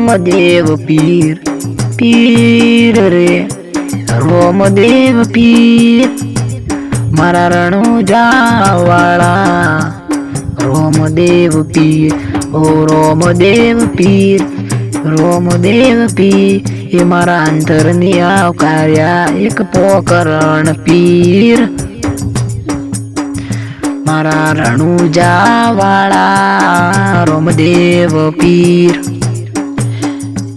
રોમદેવ પીર પીર રે રોમદેવ પીર મારા રણુજા વાળા રોમદેવ પીર ઓ રોમદેવ પીર રોમદેવ પીર એ મારા અંતરની આવકાર્યા એક પોકરણ પીર મારા રણુજા વાળા રોમદેવ પીર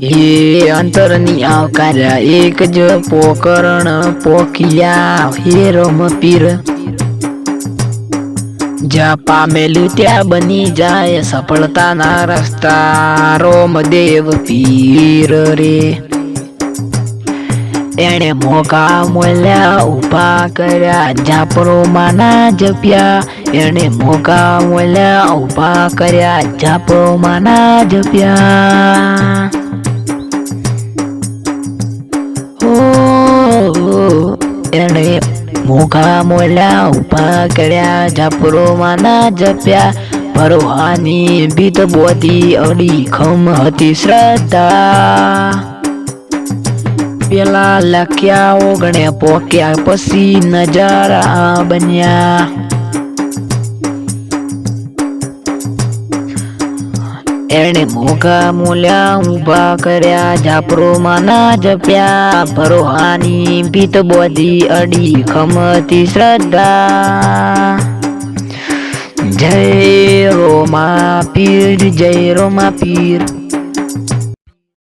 એ અંતરની આવકાર્યા એક જ પોકરણ પોખિયા, હે રોમ પીર. જ્યાં પામેલું ત્યાં બની જાય સફળતાના રસ્તા રોમદેવ પીર રે. એણે મોગા મોલ્યા ઊભા કર્યા જાપરો માના જપ્યા. એણે મોગા મોલ્યા ઊભા કર્યા જાપરો માના જપ્યા. મોઘા મોલ્યા ઊભા કર્યા જાપરો માના જપ્યા. ભરવાની બીત બોધી અડી ખમ હતી શ્રદ્ધા. પેલા લખ્યા, ઓગણે પોક્યા, પછી નજારા બન્યા. એણે મોઘા મૂલ્યા ઊભા કર્યા જાપરો માના જપ્યા. ભરોહાની ભીત બોધી અડી, ખમતી શ્રદ્ધા. જય રોમા પીર, જય રોમા પીર.